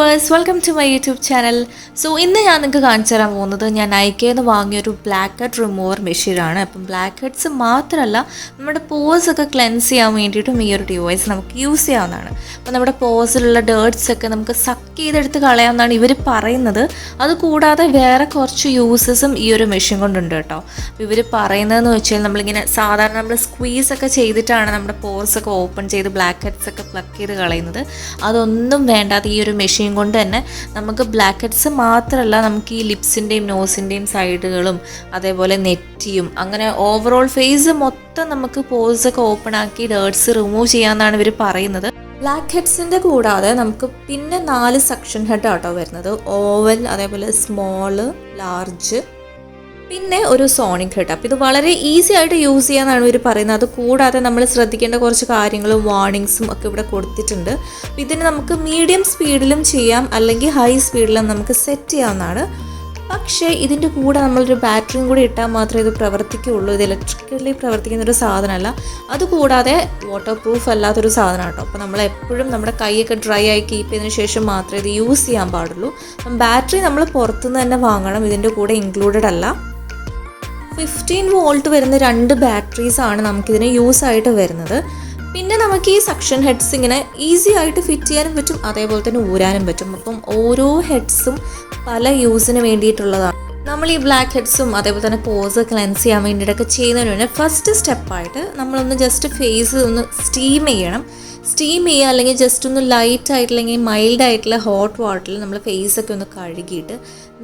Viewers welcome to my YouTube channel so ഇന്ന് ഞാൻ നിങ്ങൾക്ക് കാണിച്ചു തരാൻ പോകുന്നത് ഞാൻ ഐക്കയിൽ നിന്ന് വാങ്ങിയൊരു ബ്ലാക്ക് ഹെഡ് റിമൂവർ മെഷീനാണ് അപ്പം ബ്ലാക്ക് ഹെഡ്സ് മാത്രമല്ല നമ്മുടെ പോസ് ഒക്കെ ക്ലെൻസ് ചെയ്യാൻ വേണ്ടിയിട്ടും ഈ ഒരു ഡിവൈസ് നമുക്ക് യൂസ് ചെയ്യാവുന്നതാണ്. അപ്പോൾ നമ്മുടെ പോസിലുള്ള ഡേർട്സ് ഒക്കെ നമുക്ക് സക്ക് ചെയ്തെടുത്ത് കളയാമെന്നാണ് ഇവർ പറയുന്നത്. അതുകൂടാതെ വേറെ കുറച്ച് യൂസസും ഈ ഒരു മെഷീൻ കൊണ്ടുണ്ട് കേട്ടോ. അപ്പോൾ ഇവർ പറയുന്നതെന്ന് വെച്ചാൽ നമ്മളിങ്ങനെ സാധാരണ നമ്മൾ സ്ക്വീസ് ഒക്കെ ചെയ്തിട്ടാണ് നമ്മുടെ പോസ് ഒക്കെ ഓപ്പൺ ചെയ്ത് ബ്ലാക്ക് ഹെഡ്സ് ഒക്കെ പ്ലക്ക് ചെയ്ത് കളയുന്നത്. അതൊന്നും വേണ്ടാതെ ഈ ഒരു മെഷീൻ കൊണ്ട് തന്നെ നമുക്ക് ബ്ലാക്ക് ഹെഡ്സ് മാത്രമല്ല നമുക്ക് ഈ ലിപ്സിന്റെയും നോസിന്റെയും സൈഡുകളും അതേപോലെ നെറ്റിയും അങ്ങനെ ഓവറോൾ ഫേസ് മൊത്തം നമുക്ക് പോസൊക്കെ ഓപ്പൺ ആക്കി ഡേർട്സ് റിമൂവ് ചെയ്യാമെന്നാണ് ഇവർ പറയുന്നത്. ബ്ലാക്ക് ഹെഡ്സിന്റെ കൂടാതെ നമുക്ക് പിന്നെ നാല് സക്ഷൻ ഹെഡ് ആട്ടോ വരുന്നത്. ഓവൽ അതേപോലെ സ്മോൾ ലാർജ് പിന്നെ ഒരു സോണിക് ഹെഡ് അപ്പോൾ ഇത് വളരെ ഈസി ആയിട്ട് യൂസ് ചെയ്യാന്നാണ് ഇവർ പറയുന്നത്. അത് കൂടാതെ നമ്മൾ ശ്രദ്ധിക്കേണ്ട കുറച്ച് കാര്യങ്ങളും വാർണിങ്സും ഒക്കെ ഇവിടെ കൊടുത്തിട്ടുണ്ട്. അപ്പോൾ ഇതിന് നമുക്ക് മീഡിയം സ്പീഡിലും ചെയ്യാം അല്ലെങ്കിൽ ഹൈ സ്പീഡിലും നമുക്ക് സെറ്റ് ചെയ്യാവുന്നതാണ്. പക്ഷേ ഇതിന്റെ കൂടെ നമ്മളൊരു ബാറ്ററിയും കൂടി ഇട്ടാൽ മാത്രമേ ഇത് പ്രവർത്തിക്കുകയുള്ളൂ. ഇത് ഇലക്ട്രിക്കലി പ്രവർത്തിക്കുന്ന ഒരു സാധനമല്ല. അതുകൂടാതെ വാട്ടർ പ്രൂഫ് അല്ലാത്തൊരു സാധനം കേട്ടോ. അപ്പോൾ നമ്മൾ എപ്പോഴും നമ്മുടെ കൈയൊക്കെ ഡ്രൈ ആയി കീപ്പ് ചെയ്തതിന് ശേഷം മാത്രമേ ഇത് യൂസ് ചെയ്യാൻ പാടുള്ളൂ. ബാറ്ററി നമ്മൾ പുറത്തുനിന്ന് തന്നെ വാങ്ങണം. ഇതിന്റെ കൂടെ ഇൻക്ലൂഡഡ് അല്ല. ഫിഫ്റ്റീൻ വോൾട്ട് വരുന്ന രണ്ട് ബാറ്ററീസ് ആണ് നമുക്കിതിന് യൂസ് ആയിട്ട് വരുന്നത്. പിന്നെ നമുക്ക് ഈ സക്ഷൻ ഹെഡ്സ് ഇങ്ങനെ ഈസി ആയിട്ട് ഫിറ്റ് ചെയ്യാനും പറ്റും അതേപോലെ തന്നെ ഊരാനും പറ്റും. അപ്പം ഓരോ ഹെഡ്സും പല യൂസിന് വേണ്ടിയിട്ടുള്ളതാണ്. നമ്മൾ ഈ ബ്ലാക്ക് ഹെഡ്സും അതേപോലെ തന്നെ പോസ് ക്ലെൻസ് ചെയ്യാൻ വേണ്ടിയിട്ടൊക്കെ ചെയ്യുന്നതിന് വേണ്ടി ഫസ്റ്റ് സ്റ്റെപ്പായിട്ട് നമ്മളൊന്ന് ജസ്റ്റ് ഫേസ് ഒന്ന് സ്റ്റീം ചെയ്യണം. സ്റ്റീം ചെയ്യുക അല്ലെങ്കിൽ ജസ്റ്റ് ഒന്ന് ലൈറ്റ് ആയിട്ടില്ലെങ്കിൽ മൈൽഡ് ആയിട്ടുള്ള ഹോട്ട് വാട്ടറിൽ നമ്മൾ ഫേസൊക്കെ ഒന്ന് കഴുകിയിട്ട്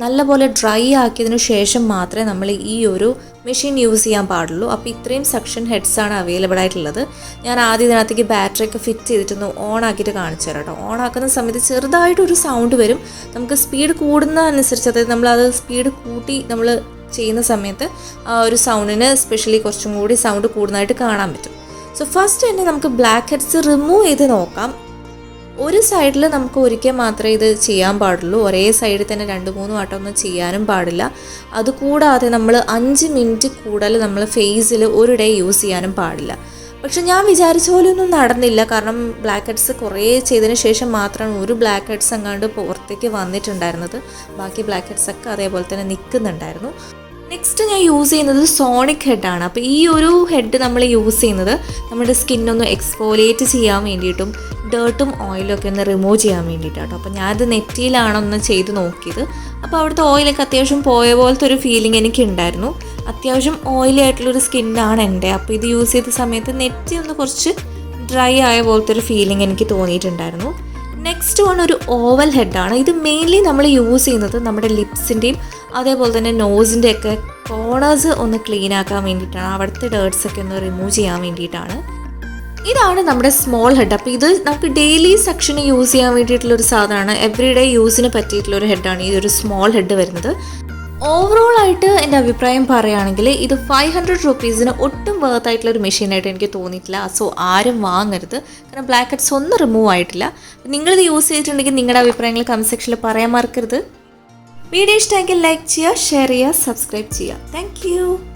നല്ലപോലെ ഡ്രൈ ആക്കിയതിന് ശേഷം മാത്രമേ നമ്മൾ ഈ ഒരു മെഷീൻ യൂസ് ചെയ്യാൻ പാടുള്ളൂ. അപ്പോൾ ഇത്രയും സക്ഷൻ ഹെഡ്സ് ആണ് അവൈലബിൾ ആയിട്ടുള്ളത്. ഞാൻ ആദ്യം ഇതിനകത്തേക്ക് ബാറ്ററി ഒക്കെ ഫിറ്റ് ചെയ്തിട്ടൊന്ന് ഓൺ ആക്കിയിട്ട് കാണിച്ചു തരാം കേട്ടോ. ഓൺ ആക്കുന്ന സമയത്ത് ചെറുതായിട്ടൊരു സൗണ്ട് വരും. നമുക്ക് സ്പീഡ് കൂടുന്നതനുസരിച്ച് അതായത് നമ്മളത് സ്പീഡ് കൂട്ടി നമ്മൾ ചെയ്യുന്ന സമയത്ത് ആ ഒരു സൗണ്ടിന് സ്പെഷ്യലി കുറച്ചും കൂടി സൗണ്ട് കൂടുന്നതായിട്ട് കാണാൻ പറ്റും. സോ ഫസ്റ്റ് തന്നെ നമുക്ക് ബ്ലാക്ക് ഹെഡ്സ് റിമൂവ് ചെയ്ത് നോക്കാം. ഒരു സൈഡിൽ നമുക്ക് ഒരിക്കൽ മാത്രമേ ഇത് ചെയ്യാൻ പാടുള്ളൂ. ഒരേ സൈഡിൽ തന്നെ രണ്ട് മൂന്ന് വട്ടം ഒന്നും ചെയ്യാനും പാടില്ല. അതുകൂടാതെ നമ്മൾ അഞ്ച് മിനിറ്റ് കൂടുതൽ നമ്മൾ ഫേസിൽ ഒരു ഡേ യൂസ് ചെയ്യാനും പാടില്ല. പക്ഷെ ഞാൻ വിചാരിച്ച പോലെ ഒന്നും നടന്നില്ല. കാരണം ബ്ലാക്ക് ഹെഡ്സ് കുറേ ചെയ്തതിന് ശേഷം മാത്രമാണ് ഒരു ബ്ലാക്ക് ഹെഡ്സ് അങ്ങാണ്ട് പുറത്തേക്ക് വന്നിട്ടുണ്ടായിരുന്നത്. ബാക്കി ബ്ലാക്ക് ഹെഡ്സ് ഒക്കെ അതേപോലെ തന്നെ നിൽക്കുന്നുണ്ടായിരുന്നു. നെക്സ്റ്റ് ഞാൻ യൂസ് ചെയ്യുന്നത് സോണിക് ഹെഡാണ് അപ്പോൾ ഈ ഒരു ഹെഡ് നമ്മൾ യൂസ് ചെയ്യുന്നത് നമ്മുടെ സ്കിന്നൊന്ന് എക്സ്പോലേറ്റ് ചെയ്യാൻ വേണ്ടിയിട്ടും ഡേർട്ടും ഓയിലും ഒക്കെ ഒന്ന് റിമൂവ് ചെയ്യാൻ വേണ്ടിയിട്ടാണ് അപ്പോൾ ഞാനത് നെറ്റിയിലാണൊന്ന് ചെയ്ത് നോക്കിയത്. അപ്പോൾ അവിടുത്തെ ഓയിലൊക്കെ അത്യാവശ്യം പോയ പോലത്തെ ഒരു ഫീലിംഗ് എനിക്ക് ഉണ്ടായിരുന്നു. അത്യാവശ്യം ഓയിലി ആയിട്ടുള്ളൊരു സ്കിന്നാണ് എന്റെ. അപ്പോൾ ഇത് യൂസ് ചെയ്ത സമയത്ത് നെറ്റി ഒന്ന് കുറച്ച് ഡ്രൈ ആയ പോലത്തെ ഒരു ഫീലിംഗ് എനിക്ക് തോന്നിയിട്ടുണ്ടായിരുന്നു. നെക്സ്റ്റ് വൺ ഒരു ഓവൽ ഹെഡാണ് ഇത് മെയിൻലി നമ്മൾ യൂസ് ചെയ്യുന്നത് നമ്മുടെ ലിപ്സിന്റെയും അതേപോലെ തന്നെ നോസിന്റെ ഒക്കെ കോണേഴ്സ് ഒന്ന് ക്ലീൻ ആക്കാൻ വേണ്ടിയിട്ടാണ്. അവിടുത്തെ ഡേർട്സ് ഒക്കെ ഒന്ന് റിമൂവ് ചെയ്യാൻ വേണ്ടിയിട്ടാണ്. ഇതാണ് നമ്മുടെ സ്മോൾ ഹെഡ് അപ്പോൾ ഇത് നമുക്ക് ഡെയിലി സെക്ഷന് യൂസ് ചെയ്യാൻ വേണ്ടിയിട്ടുള്ള ഒരു സാധനമാണ്. എവറി ഡേ യൂസിന് പറ്റിയിട്ടുള്ള ഒരു ഹെഡാണ് ഈ ഒരു സ്മോൾ ഹെഡ് വരുന്നത്. ഓവറോൾ ആയിട്ട് എന്റെ അഭിപ്രായം പറയുകയാണെങ്കിൽ ഇത് ഫൈവ് ഹൺഡ്രഡ് റുപ്പീസിന് ഒട്ടും വേർത്ത് ആയിട്ടുള്ള ഒരു മെഷീനായിട്ട് എനിക്ക് തോന്നിയിട്ടില്ല. സോ ആരും വാങ്ങരുത്. കാരണം ബ്ലാക്ക് ഹെഡ്സ് ഒന്നും റിമൂവ് ആയിട്ടില്ല. നിങ്ങളിത് യൂസ് ചെയ്തിട്ടുണ്ടെങ്കിൽ നിങ്ങളുടെ അഭിപ്രായങ്ങൾ കമന്റ് സെക്ഷനിൽ പറയാൻ മറക്കരുത്. വീഡിയോ ഇഷ്ടമെങ്കിൽ ലൈക്ക് ചെയ്യുക ഷെയർ ചെയ്യുക സബ്സ്ക്രൈബ് ചെയ്യുക. താങ്ക്